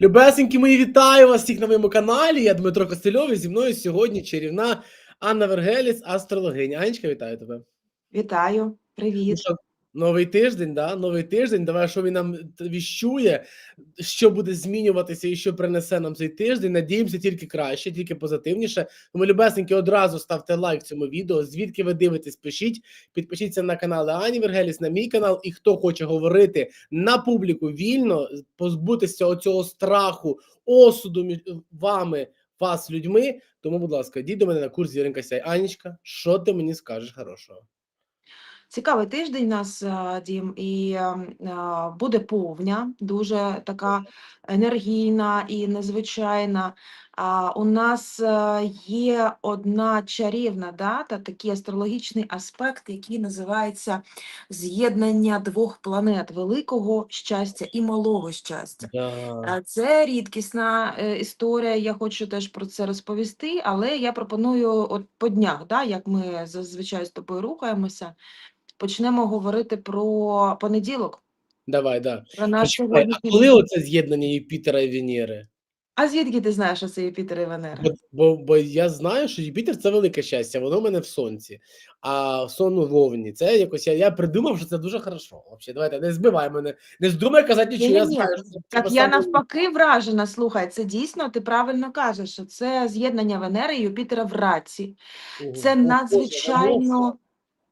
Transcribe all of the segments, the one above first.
Любесенькі мої, вітаю вас всіх на моєму каналі. Я Дмитро Костельов і зі мною сьогодні чарівна Анна Вергеліс, астрологиня. Анечка, вітаю тебе. Вітаю, Ну привіт. що, Новий тиждень, да? Новий тиждень. Давай, що він нам віщує, що буде змінюватися і що принесе нам цей тиждень. Надіємося, тільки краще, тільки позитивніше. Тому, любесенькі, одразу ставте лайк цьому відео. Звідки ви дивитесь, пишіть. Підпишіться на канал Ані Вергеліс, на мій канал. І хто хоче говорити на публіку вільно, позбутися оцього страху, осуду вами, вас, людьми. Тому, будь ласка, йдіть до мене на курс Зіринка Сяй. Анічка, що ти мені скажеш хорошого? Цікавий тиждень у нас, Дім, і ем, буде повня, дуже така енергійна і незвичайна. А, У нас е, є одна чарівна дата, такий астрологічний аспект, який називається з'єднання двох планет великого щастя і малого щастя. Да. Е, Це рідкісна е, історія. Я хочу теж про це розповісти, але я пропоную от по днях, да, як ми зазвичай з тобою рухаємося, почнемо говорити про понеділок. Давай, да. Про наш Почекай, а сьогоднішній коли день. оце з'єднання Юпітера і Венери? А звідки ти знаєш, що це Юпітер і Венера? Бо, бо, бо я знаю, що Юпітер це велике щастя, воно в мене в сонці. А сон у вовні. Це якось я, я придумав, що це дуже хорошо. Взагалі, давайте не збивай мене. Не здумай казати нічого. Я Ні-ні-ні, знаю, що це Так я саме- навпаки вражена. Слухай, це дійсно ти правильно кажеш, що це з'єднання Венери і Юпітера в раці. Це о, Боже, надзвичайно,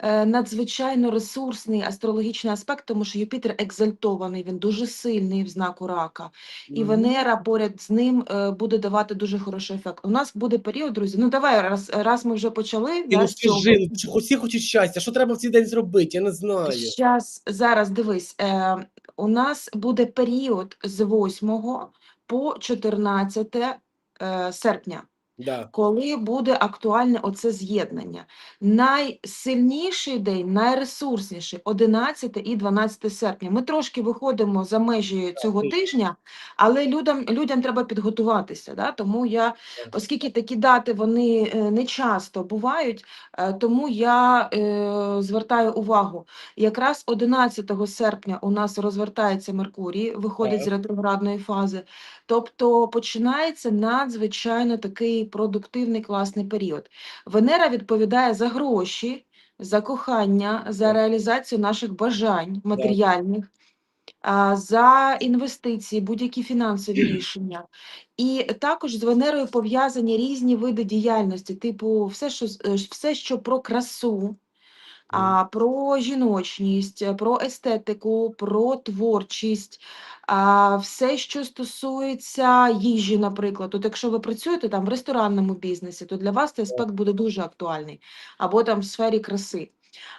надзвичайно ресурсний астрологічний аспект, тому що Юпітер екзальтований, він дуже сильний в знаку рака. І Венера поряд з ним е, буде давати дуже хороший ефект. У нас буде період, друзі. Ну давай, раз, раз ми вже почали. Ну да, скажи, ну, що хочуть щастя. Що треба в цей день зробити? Я не знаю. Щас, зараз дивись, е, у нас буде період з 8 по 14 е, серпня. Да. коли буде актуальне оце з'єднання. Найсильніший день, найресурсніший 11 і 12 серпня. Ми трошки виходимо за межі цього тижня, але людям, людям треба підготуватися. Да? Тому я, оскільки такі дати вони е, не часто бувають, е, тому я е, звертаю увагу. Якраз 11 серпня у нас розвертається Меркурій, виходить з ретроградної фази. Тобто починається надзвичайно такий продуктивний класний період. Венера відповідає за гроші, за кохання, за реалізацію наших бажань матеріальних, за інвестиції, будь-які фінансові рішення. І також з Венерою пов'язані різні види діяльності, типу все, що, е, все, що про красу, а, про жіночність, про естетику, про творчість, а, все, що стосується їжі, наприклад. От якщо ви працюєте там в ресторанному бізнесі, то для вас цей аспект буде дуже актуальний, або там в сфері краси.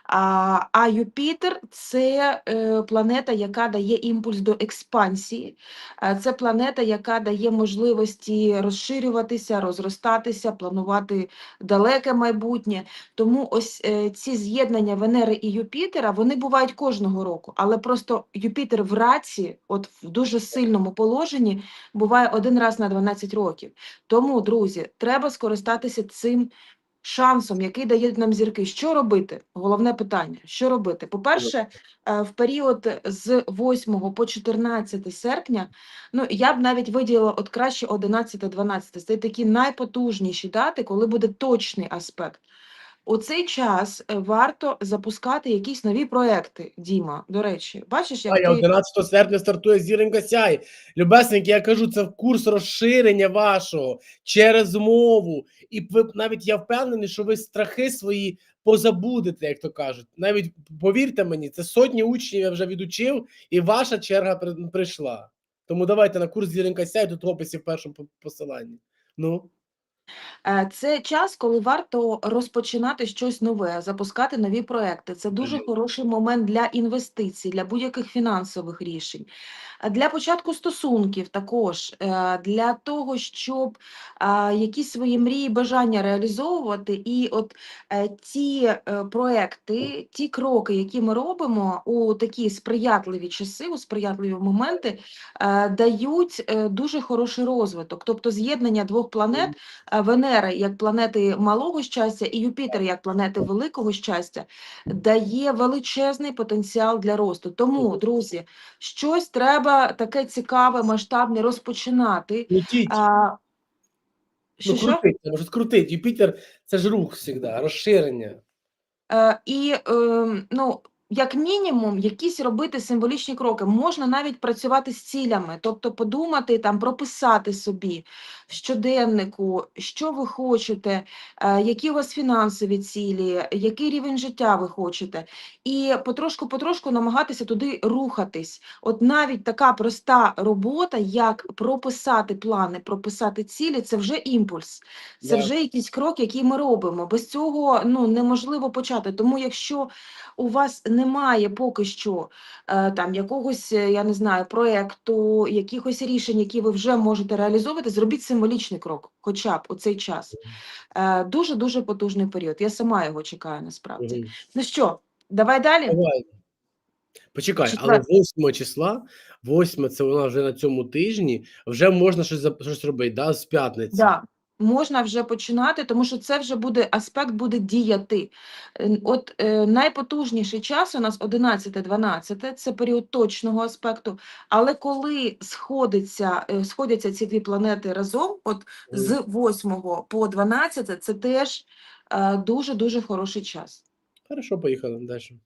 А, а Юпітер це е, планета, яка дає імпульс до експансії. Е, Це планета, яка дає можливості розширюватися, розростатися, планувати далеке майбутнє. Тому ось е, ці з'єднання Венери і Юпітера вони бувають кожного року, але просто Юпітер в раці, от в дуже сильному положенні, буває один раз на 12 років. Тому, друзі, треба скористатися цим шансом, який дають нам зірки. Що робити? Головне питання: що робити? По-перше, е, в період з 8 по 14 серпня, ну я б навіть виділила от краще 11-12. Це такі найпотужніші дати, коли буде точний аспект. У цей час е, варто запускати якісь нові проекти, Діма. До речі, бачиш, як А я ти 11 серпня стартує зіронька сяй. Любесненькі, я кажу, це курс розширення вашого через мову. І ви навіть я впевнений, що ви страхи свої позабудете, як то кажуть. Навіть повірте мені, це сотні учнів я вже відучив, і ваша черга при- прийшла. Тому давайте на курс зіронька сяй тут в описі в першому посиланні. Ну, Це час, коли варто розпочинати щось нове, запускати нові проекти. Це дуже хороший момент для інвестицій, для будь-яких фінансових рішень. Е, Для початку стосунків також, е, для того, щоб якісь свої мрії, бажання реалізовувати. І от е, ті е, проекти, ті кроки, які ми робимо у такі сприятливі часи, у сприятливі моменти, е, дають е, дуже хороший розвиток. Тобто з'єднання двох планет е, Венера як планети малого щастя і Юпітер як планети великого щастя дає величезний потенціал для росту. Тому, друзі, щось треба таке цікаве, масштабне розпочинати. Крутіть. А, що, Ну, що? крутить, може крутить. Юпітер це ж рух завжди, розширення. Е, і е, ну, як мінімум, якісь робити символічні кроки. Можна навіть працювати з цілями, тобто подумати, там, прописати собі в щоденнику, що ви хочете, е, які у вас фінансові цілі, який рівень життя ви хочете, і потрошку-потрошку намагатися туди рухатись. От навіть така проста робота, як прописати плани, прописати цілі, це вже імпульс. Це Да. вже якийсь крок, який ми робимо. Без цього ну неможливо почати. Тому, якщо у вас немає поки що е, там якогось, е, я не знаю, проекту, якихось рішень, які ви вже можете реалізовувати, зробіть символічний крок, хоча б у цей час. Дуже дуже потужний період. Я сама його чекаю насправді. Ну що, давай далі. Давай. Почекай, але Четверте. 8 числа, 8 це вона вже на цьому тижні, вже можна щось, щось робити, да, з п'ятниці. Да. Можна вже починати, тому що це вже буде аспект буде діяти. От е, найпотужніший час у нас 11-12, це період точного аспекту. Але коли сходиться, е, сходяться ці дві планети разом, от з 8 по 12, це теж е, дуже-дуже хороший час. Хорошо, поїхали далі.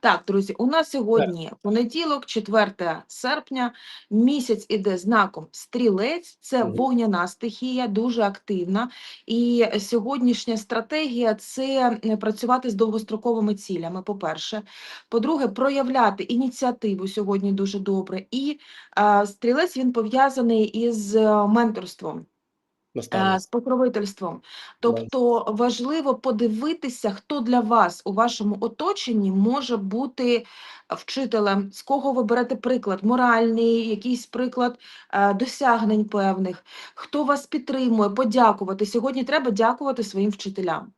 Так, друзі, у нас сьогодні понеділок, 4 серпня, місяць іде знаком стрілець, це вогняна стихія, дуже активна. І сьогоднішня стратегія це е, працювати з довгостроковими цілями, по-перше. По-друге, проявляти ініціативу сьогодні дуже добре. І е, стрілець він пов'язаний із е, менторством. Е, Наставник. з покровительством. Тобто важливо подивитися, хто для вас у вашому оточенні може бути вчителем, з кого ви берете приклад, моральний, якийсь приклад е, досягнень певних, хто вас підтримує, подякувати. Сьогодні треба дякувати своїм вчителям.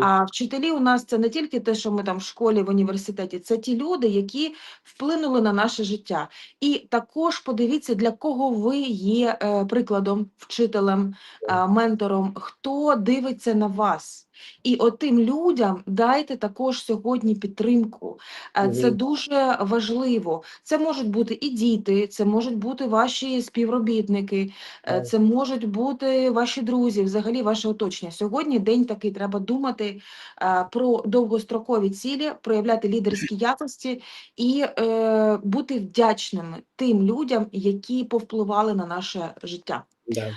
А вчителі у нас це не тільки те, що ми там в школі, в університеті, це ті люди, які вплинули на наше життя. І також подивіться, для кого ви є е, прикладом, вчителем, е, ментором, хто дивиться на вас. І отим людям дайте також сьогодні підтримку. Е, Це дуже важливо. Це можуть бути і діти, це можуть бути ваші співробітники, е, це можуть бути ваші друзі, взагалі ваше оточення. Сьогодні день такий, треба думати е, про довгострокові цілі, проявляти лідерські якості і е, бути вдячними тим людям, які повпливали на наше життя. Да.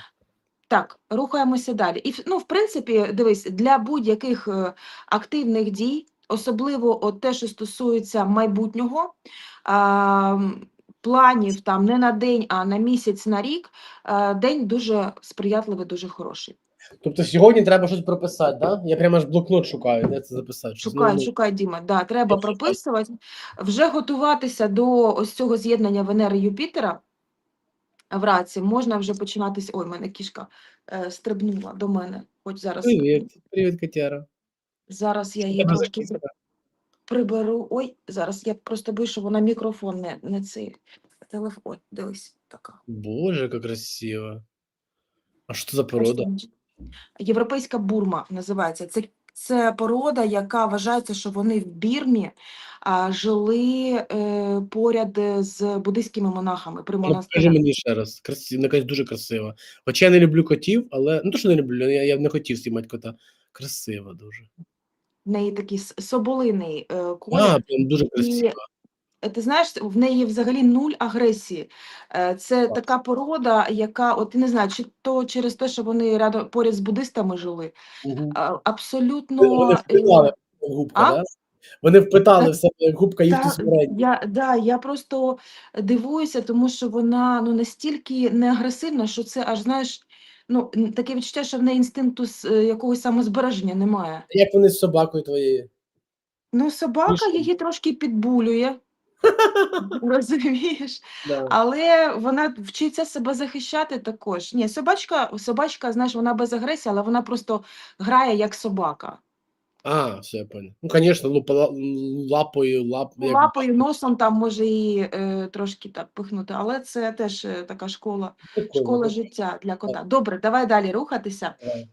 Так, рухаємося далі. І ну, в принципі, дивись, для будь-яких е, активних дій, особливо от те, що стосується майбутнього, а, планів там не на день, а на місяць, на рік, е, день дуже сприятливий, дуже хороший. Тобто сьогодні треба щось прописати, да? Я прямо аж блокнот шукаю, де це записати. Шукай, шукай, Діма. Да, треба прописувати, вже готуватися до ось цього з'єднання Венери Юпітера в раці. Можна вже починати. с- Ой, мене кішка е, стрибнула до мене. Хоч зараз, Привіт, привіт, Катяра. зараз я її трошки приберу. Ой, зараз я просто боюсь, щоб вона мікрофон не, не цей телефон. Дивись, така. Боже, як красиво. А що це за порода? Європейська бурма називається. Це, це порода, яка вважається, що вони в Бірмі а, жили е, поряд з буддийськими монахами при Ну, Покажи мені ще раз. Красиво, якась дуже красива. Хоча я не люблю котів, але ну то, що не люблю, я, я не хотів знімати кота. Красива дуже. В неї такий соболиний е, колір. А, прям дуже красиво. Е, Ти знаєш, в неї взагалі нуль агресії. Е, Це Так. така порода, яка, от я не знаю, чи то через те, що вони рядом поряд з буддистами жили, Угу. абсолютно. Вони впитали губка, а? да? Вони впитали в себе губка їх Та, я, да, я просто дивуюся, тому що вона ну, настільки не агресивна, що це аж знаєш, ну, таке відчуття, що в неї інстинкту с- е, якогось самозбереження немає. Як вони з собакою твоєю? Ну, собака її трошки підбулює, розумієш? Да. Але вона вчиться себе захищати також. Ні, собачка, собачка, знаєш, вона без агресії, але вона просто грає як собака. А, все, я понял. Ну, конечно, лупа, лапою, лап, як- Лапою, носом там може і е, трошки так пихнути, але це теж е, така школа, школа життя для кота. Добре, давай далі рухатися. Е,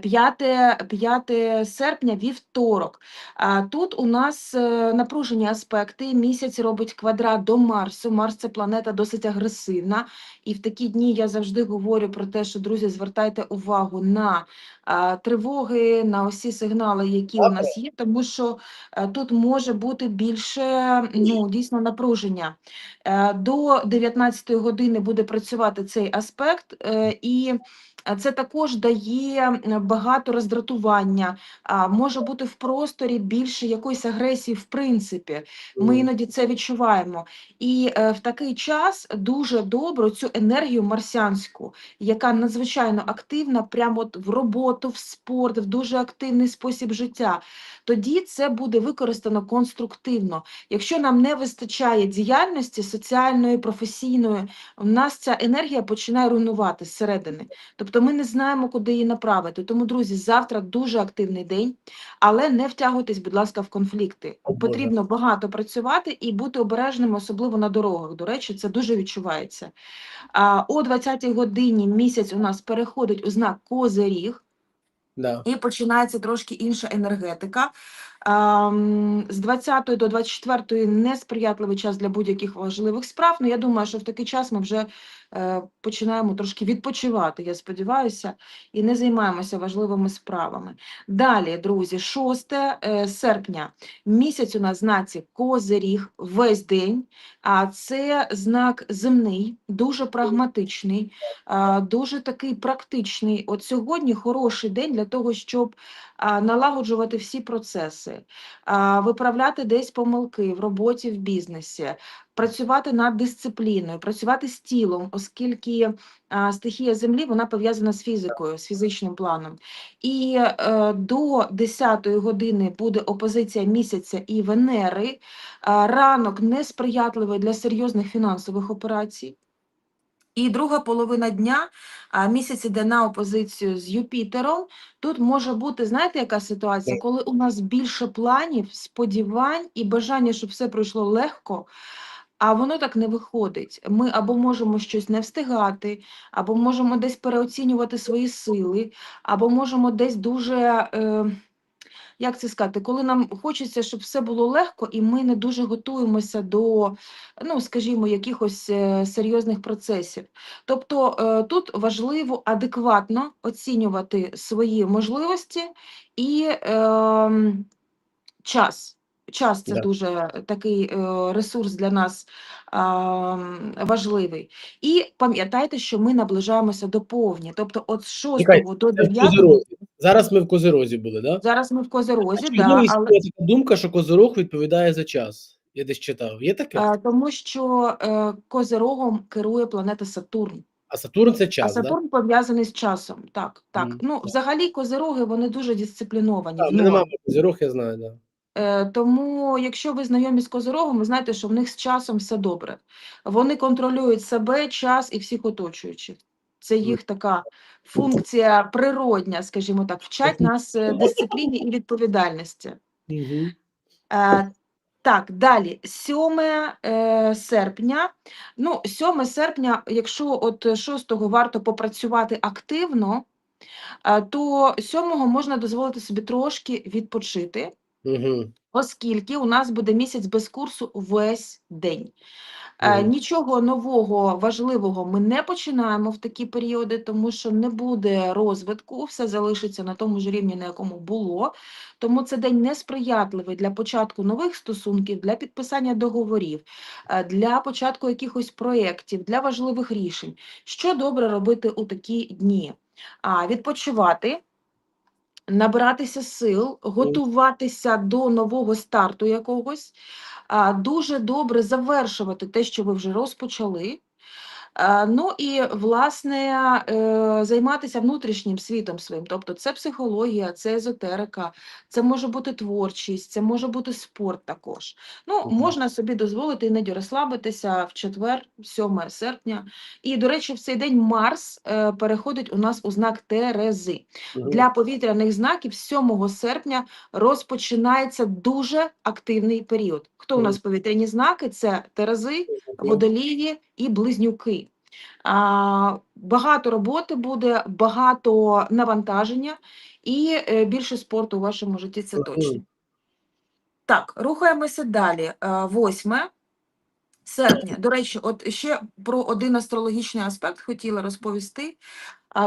5, 5 серпня, вівторок. Тут у нас е, напружені аспекти. Місяць робить квадрат до Марсу. Марс це планета досить агресивна. І в такі дні я завжди говорю про те, що, друзі, звертайте увагу на тривоги, на усі сигнали, які у нас є, тому що е, тут може бути більше ну, дійсно напруження. Е, До 19 години буде працювати цей аспект, е, і Це також дає багато роздратування, може бути в просторі більше якоїсь агресії, в принципі. Ми іноді це відчуваємо. І в такий час дуже добре цю енергію марсіанську, яка надзвичайно активна, прямо от в роботу, в спорт, в дуже активний спосіб життя. Тоді це буде використано конструктивно. Якщо нам не вистачає діяльності соціальної, професійної, у нас ця енергія починає руйнувати зсередини. Тобто ми не знаємо, куди її направити. Тому, друзі, завтра дуже активний день, але не втягуйтесь, будь ласка, в конфлікти. Потрібно багато працювати і бути обережним, особливо на дорогах. До речі, це дуже відчувається. О 20-й годині місяць у нас переходить у знак Козиріг. Да. І починається трошки інша енергетика. Ам, З 20 до 24 несприятливий час для будь-яких важливих справ. Ну, я думаю, що в такий час ми вже е, починаємо трошки відпочивати, я сподіваюся, і не займаємося важливими справами. Далі, друзі, 6 е, серпня. Місяць у нас знаці Козиріг весь день. А це знак земний, дуже прагматичний, дуже такий практичний. От сьогодні хороший день для того, щоб налагоджувати всі процеси, виправляти десь помилки в роботі, в бізнесі, працювати над дисципліною, працювати з тілом, оскільки стихія землі вона пов'язана з фізикою, з фізичним планом. І е, до 10-ї години буде опозиція місяця і Венери. Ранок несприятливий для серйозних фінансових операцій. І друга половина дня а, місяць іде на опозицію з Юпітером. Тут може бути, знаєте, яка ситуація, коли у нас більше планів, сподівань і бажання, щоб все пройшло легко, а воно так не виходить. Ми або можемо щось не встигати, або можемо десь переоцінювати свої сили, або можемо десь дуже. Е, як це сказати, коли нам хочеться, щоб все було легко, і ми не дуже готуємося до, ну, скажімо, якихось е, серйозних процесів. Тобто е, тут важливо адекватно оцінювати свої можливості і е, час. Час це Да. дуже такий е, ресурс для нас важливий. І пам'ятайте, що ми наближаємося до повні. Тобто, от з 6 Чекай, до Це 9 Зараз ми в Козирозі були, да? зараз ми в Козерозі, Чи да, але така думка, що Козирог відповідає за час? Я десь читав. Є таке? Е, Тому що е, Козирогом керує планета Сатурн. А Сатурн це А час, да? Пов'язаний з часом. Так, так. Мгм. Ну, взагалі, козироги вони дуже дисципліновані. Так, в в мене Козирог, я знаю, да. Е, Тому, якщо ви знайомі з козирогом, ви знаєте, що в них з часом все добре. Вони контролюють себе, час і всіх оточуючих. Це їх така функція природня, скажімо так, вчать нас е, дисципліні і відповідальності. Угу. Е, так, далі, 7 е, серпня. Ну, 7 серпня, якщо от 6 варто попрацювати активно, то 7 можна дозволити собі трошки відпочити, Угу. оскільки у нас буде місяць без курсу весь день. Е, Нічого нового, важливого ми не починаємо в такі періоди, тому що не буде розвитку, все залишиться на тому ж рівні, на якому було. Тому це день несприятливий для початку нових стосунків, для підписання договорів, е, для початку якихось проєктів, для важливих рішень. Що добре робити у такі дні? А, відпочивати. Набиратися сил, готуватися до нового старту якогось, дуже добре завершувати те, що ви вже розпочали. Е, Ну і власне е, займатися внутрішнім світом своїм. Тобто це психологія, це езотерика, це може бути творчість, це може бути спорт також. Ну, Мгм. можна собі дозволити іноді розслабитися в четвер, 7 серпня. І, до речі, в цей день Марс е, переходить у нас у знак Терези. Мгм. Для повітряних знаків 7 серпня розпочинається дуже активний період. Хто у нас повітряні знаки? Це Терези, водолії і близнюки. Багато роботи буде, багато навантаження і е, більше спорту у вашому житті, це точно. Так, рухаємося далі. Е, Восьме серпня. До речі, от ще про один астрологічний аспект хотіла розповісти.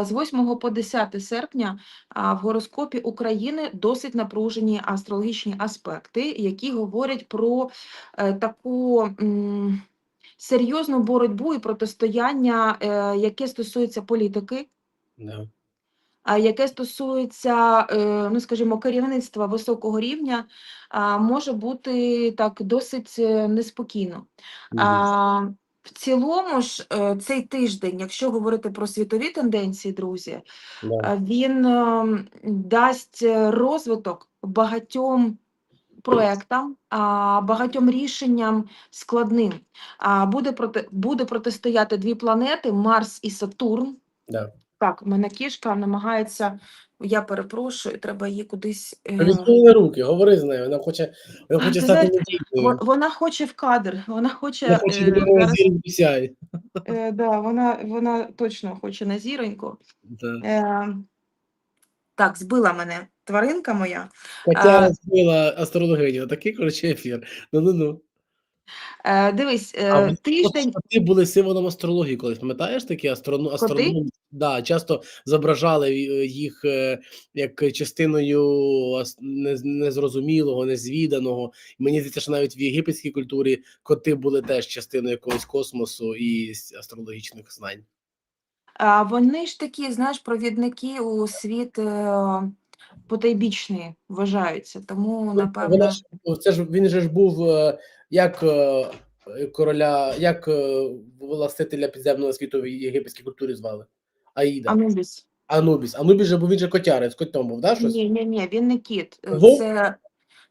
З 8 по 10 серпня в гороскопі України досить напружені астрологічні аспекти, які говорять про е, таку серйозну боротьбу і протистояння, е, яке стосується політики, а яке стосується, е, ну скажімо, керівництва високого рівня, може бути так досить е, неспокійно. А, в цілому ж цей тиждень, якщо говорити про світові тенденції, друзі, а, він ем, дасть розвиток багатьом проектам, багатьом рішенням складним. А, буде, проти, буде протистояти дві планети Марс і Сатурн. Да. Так, в мене кішка намагається, я перепрошую, треба її кудись. е, руки, говори з нею. Вона хоче, вона хоче стати медійною. Вона хоче в кадр, вона хоче, Вона хоче е, зараз, е, да, вона, вона точно хоче на зіроньку. Да. Е, так, збила мене тваринка моя. Хоча А. розбила астрологиню. Такий, коротше, ефір. Ну-ну-ну. Е, дивись, А е, ви тиждень. Коти були символом астрології колись, пам'ятаєш такі астроно... астрономи? Да, часто зображали е, їх е, як частиною ас- нез- незрозумілого, незвіданого. Мені здається, що навіть в єгипетській культурі коти були теж частиною якогось космосу і с- астрологічних знань. Вони ж такі, знаєш, провідники у світ е, потайбічний вважаються. Тому, Ну, напевно, Вона ж це ж він же ж був е, як е, короля, як властителя підземного світу в єгипетській культурі звали. Аїда. Анубіс. Анубіс. Анубіс же був він же котярець, котом був, да, щось? Ні, ні, ні, він не кіт. Вовк? Це,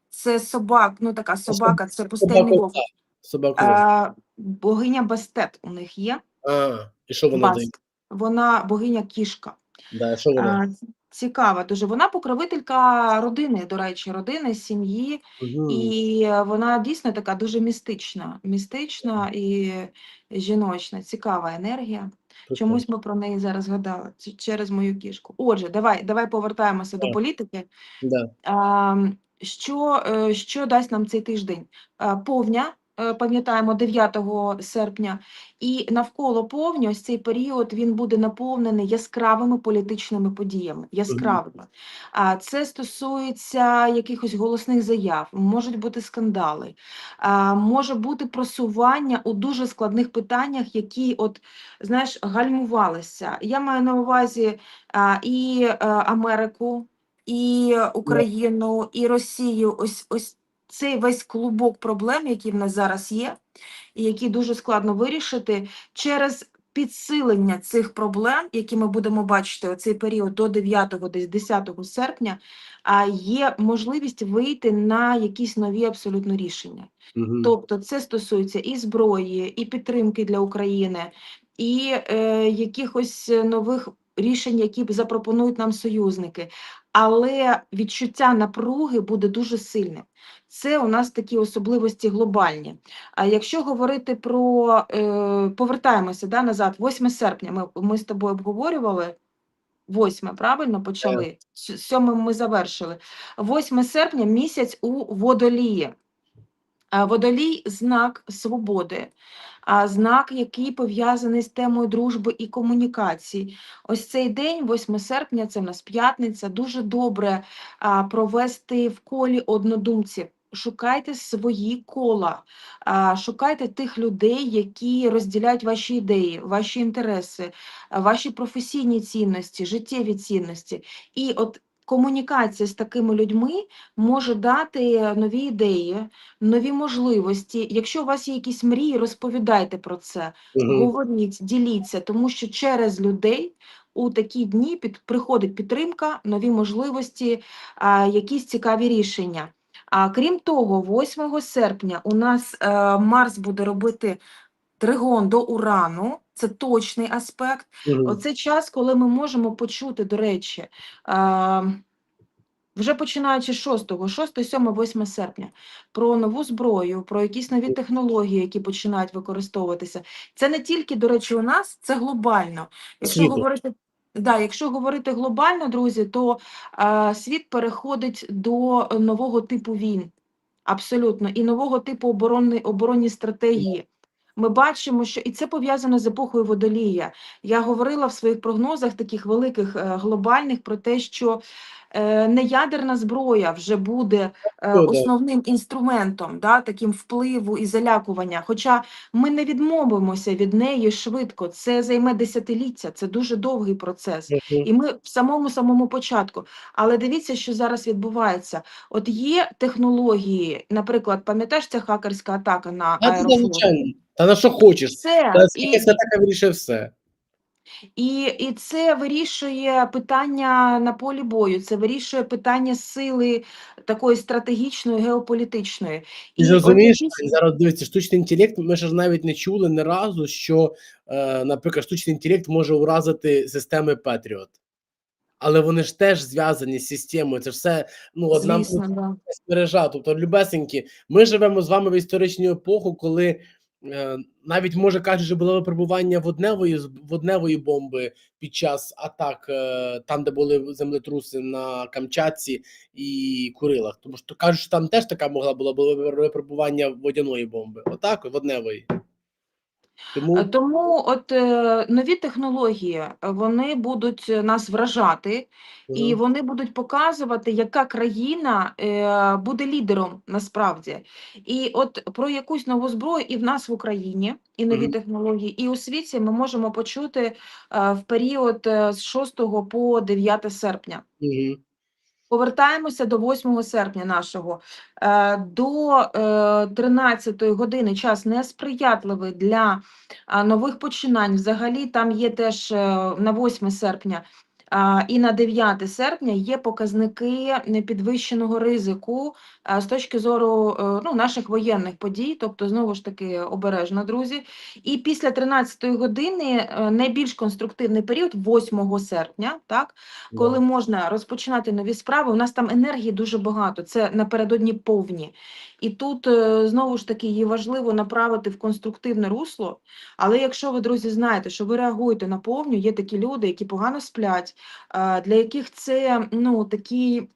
це собак, ну така собака, це пустельний вовк. Собака. А, богиня Бастет у них є. А, і що вона дає? Вона богиня кішка. Да, що вона? Цікава дуже. Вона покровителька родини, до речі, родини, сім'ї. Мгм. І е, вона дійсно така дуже містична, містична і жіночна, цікава енергія. Прикольно. Чомусь ми про неї зараз згадали через мою кішку. Отже, давай, давай повертаємося до політики. Да. А, що, е, що дасть нам цей тиждень? А, Повня, е, пам'ятаємо, 9 серпня, і навколо повні ось цей період він буде наповнений яскравими політичними подіями. Яскравими. А це стосується якихось голосних заяв, можуть бути скандали, а, може бути просування у дуже складних питаннях, які, от знаєш, гальмувалися. Я маю на увазі а, і е, Америку, і Україну, і Росію. Ось ось цей весь клубок проблем, які в нас зараз є, і які дуже складно вирішити через підсилення цих проблем, які ми будемо бачити у цей період до 9 десь 10 серпня, а є можливість вийти на якісь нові абсолютно рішення. Мгм. Тобто це стосується і зброї, і підтримки для України, і е, якихось нових рішень, які запропонують нам союзники. Але відчуття напруги буде дуже сильне. Це у нас такі особливості глобальні. А якщо говорити про е, повертаємося да, назад, 8 серпня ми, ми з тобою обговорювали. 8, правильно почали? С- Сьомим ми завершили. 8 серпня місяць у водолії. Водолій знак свободи, знак, який пов'язаний з темою дружби і комунікацій. Ось цей день, 8 серпня, це в нас п'ятниця, дуже добре провести в колі однодумців. Шукайте свої кола, шукайте тих людей, які розділяють ваші ідеї, ваші інтереси, ваші професійні цінності, життєві цінності. І от комунікація з такими людьми може дати нові ідеї, нові можливості. Якщо у вас є якісь мрії, розповідайте про це, Мгм. говоріть, діліться, тому що через людей у такі дні під, приходить підтримка, нові можливості, а, якісь цікаві рішення. А крім того, 8 серпня у нас е, Марс буде робити тригон до Урану. Це точний аспект. Мгм. Оце час, коли ми можемо почути, до речі, е, вже починаючи з 6, 6, 7, 8 серпня, про нову зброю, про якісь нові технології, які починають використовуватися. Це не тільки, до речі, у нас, це глобально. Якщо Світу. говорити, да, якщо говорити глобально, друзі, то е, світ переходить до нового типу війн. Абсолютно, і нового типу оборонної оборонні стратегії. Ми бачимо, що і це пов'язано з епохою водолія. Я говорила в своїх прогнозах, таких великих е, глобальних, про те, що неядерна зброя вже буде е, Ну, основним інструментом, да, таким впливу і залякування. Хоча ми не відмовимося від неї швидко. Це займе десятиліття, це дуже довгий процес. І ми в самому самому початку. Але дивіться, що зараз відбувається. От є технології, наприклад, пам'ятаєш ця хакерська атака на аерофлот? Та на що хочеш? Все, Та і, скільки це така вирішує все. І, і це вирішує питання на полі бою, це вирішує питання сили такої стратегічної, геополітичної. Ти І ж от розумієш, якісь- зараз дивіться, штучний інтелект, ми ж навіть не чули ні разу, що, е, наприклад, штучний інтелект може уразити системи Patriot. Але вони ж теж зв'язані з системою. Це ж все ну, одна звісно, да. Тобто, любесенькі, ми живемо з вами в історичну епоху, коли навіть може кажуть, що було випробування водневої водневої бомби під час атак, е, там, де були землетруси на Камчатці і Курилах. Тому що кажуть, що там теж така могла була випробування водяної бомби. Отак, водневої. Тому Е, Тому от е, нові технології е, вони будуть нас вражати, і вони будуть показувати, яка країна буде лідером насправді. І от про якусь нову зброю і в нас в Україні, і нові Мгм. технології, і у світі ми можемо почути в період з 6 по 9 серпня. мгм, Повертаємося до 8 серпня нашого. Е, До е, 13 години час несприятливий для нових починань. Взагалі там є теж е, на 8 серпня і на 9 серпня є показники непідвищеного ризику з точки зору е, ну, наших воєнних подій, тобто знову ж таки обережно, друзі. І після 13 години е, найбільш конструктивний період 8 серпня, так, коли можна розпочинати нові справи. У нас там енергії дуже багато, це напередодні повні. І тут е, знову ж таки її важливо направити в конструктивне русло. Але якщо ви, друзі, знаєте, що ви реагуєте на повню, є такі люди, які погано сплять, е, для яких це ну такі.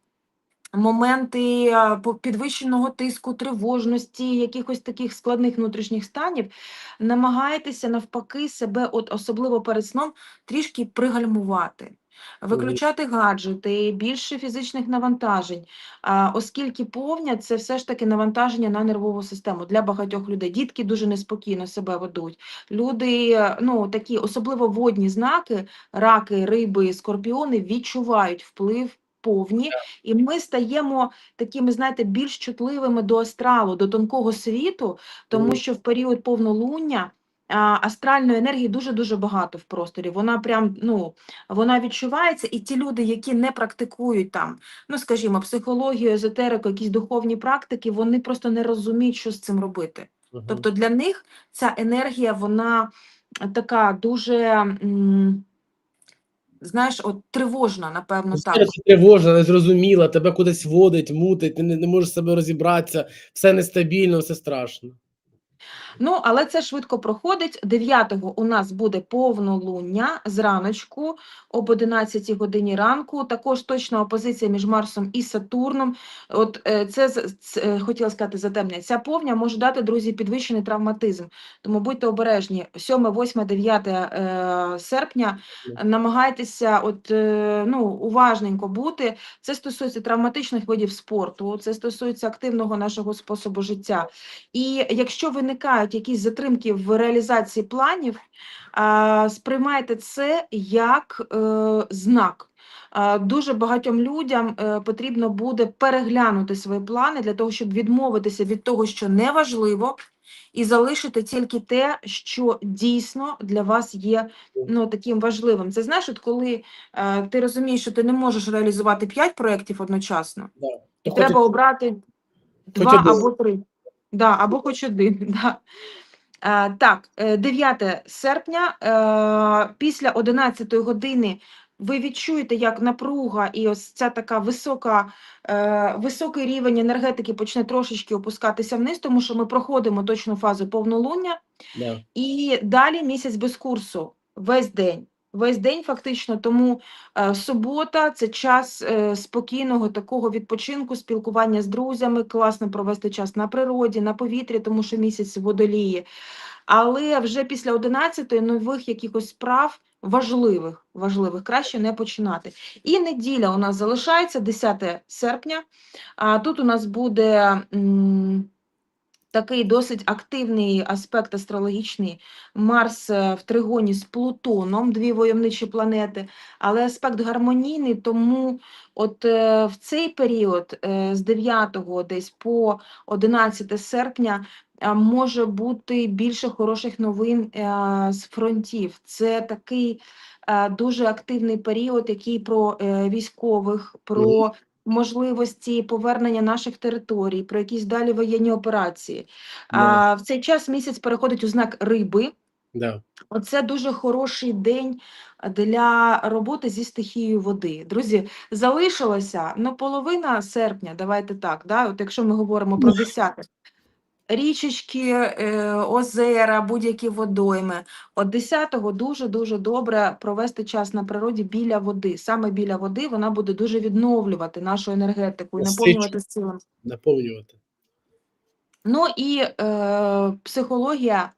Моменти підвищеного тиску, тривожності, якихось таких складних внутрішніх станів, намагайтеся навпаки себе, от особливо перед сном, трішки пригальмувати, виключати гаджети, більше фізичних навантажень, оскільки повня це все ж таки навантаження на нервову систему для багатьох людей. Дітки дуже неспокійно себе ведуть. Люди, ну такі особливо водні знаки, раки, риби, скорпіони відчувають вплив. Повні, і ми стаємо такими, знаєте, більш чутливими до астралу, до тонкого світу, тому що в період повнолуння астральної енергії дуже-дуже багато в просторі. Вона прям, ну, вона відчувається, і ті люди, які не практикують там, ну, скажімо, психологію, езотерику, якісь духовні практики, вони просто не розуміють, що з цим робити. Мгм. Тобто для них ця енергія, вона така дуже, знаєш, от тривожна, напевно, так. Тривожна, незрозуміла, тебе кудись водить, мутить, ти не, не можеш себе розібратися, все нестабільно, все страшно. Ну, але це швидко проходить. 9-го у нас буде повнолуння зраночку об 11 годині ранку. Також точна опозиція між Марсом і Сатурном. От е, це, це хотіла сказати затемнення. Ця повня може дати, друзі, підвищений травматизм. Тому будьте обережні. 7, 8, 9 е, серпня намагайтеся от, е, ну, уважненько бути. Це стосується травматичних видів спорту, це стосується активного нашого способу життя. І якщо виникають якісь затримки в реалізації планів, сприймайте це як е, знак. дуже багатьом людям е, потрібно буде переглянути свої плани для того, щоб відмовитися від того, що не важливо, і залишити тільки те, що дійсно для вас є ну, таким важливим. Це знаєш, от коли е, ти розумієш, що ти не можеш реалізувати 5 проєктів одночасно, Да. і То треба обрати два або три. Да, або хоч один. Да. Е, так, е, 9 серпня, е, після 11 години ви відчуєте, як напруга і ось ця така висока, е, високий рівень енергетики почне трошечки опускатися вниз, тому що ми проходимо точну фазу повнолуння. Да. І далі місяць без курсу, весь день. Весь день фактично, тому е, субота це час е, спокійного такого відпочинку, спілкування з друзями, класно провести час на природі, на повітрі, тому що місяць водолії. Але вже після 11 нових якихось справ важливих, важливих краще не починати. І неділя у нас залишається 10 серпня. А тут у нас буде. м, Такий досить активний аспект астрологічний. Марс е, в тригоні з Плутоном, дві войовничі планети, але аспект гармонійний, тому от е, в цей період е, з 9 десь по 11 серпня може бути більше хороших новин з фронтів. Це такий дуже активний період, який про військових, про можливості повернення наших територій, про якісь далі воєнні операції. А, в цей час місяць переходить у знак риби. Да. Оце дуже хороший день для роботи зі стихією води. Друзі, залишилося ну, половина серпня, давайте так, да? От якщо ми говоримо про 10 річечки, е, озера, будь-які водойми. От 10-го дуже-дуже добре провести час на природі біля води. Саме біля води вона буде дуже відновлювати нашу енергетику і наповнювати силами. Наповнювати. Ну і е, психологія,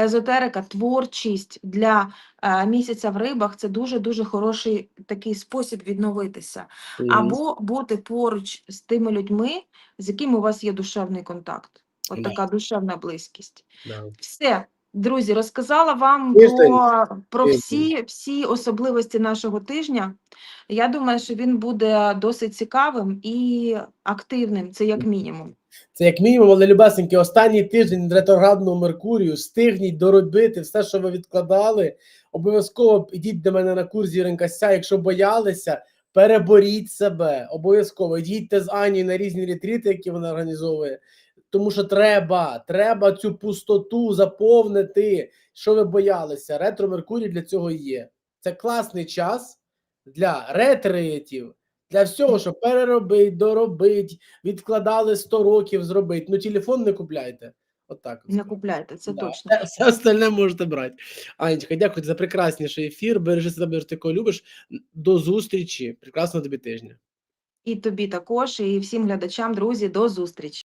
езотерика, творчість для е, місяця в рибах це дуже-дуже хороший такий спосіб відновитися. Або бути поруч з тими людьми, з якими у вас є душевний контакт. От така душевна близькість. Все, друзі, розказала вам про, про всі, всі особливості нашого тижня. Я думаю, що він буде досить цікавим і активним, це як мінімум. Це як мінімум, але любесеньки, останній тиждень ретроградного Меркурію, стигніть доробити все, що ви відкладали. Обов'язково йдіть до мене на курс Зіренкася. Якщо боялися, переборіть себе. Обов'язково йдіть з Ані на різні ретріти, які вона організовує. Тому що треба, треба цю пустоту заповнити. Що ви боялися? Ретро Меркурій для цього є. Це класний час для ретритів, для всього, що переробить, доробить, відкладали 100 років зробити. Ну, телефон не купляйте. От так. Не купляйте, це Да. точно. Все- остальне можете брати. Анечка, дякую за прекрасніший ефір. Бережи себе, що ти кого любиш. До зустрічі. Прекрасного тобі тижня. І тобі також, і всім глядачам, друзі, до зустрічі.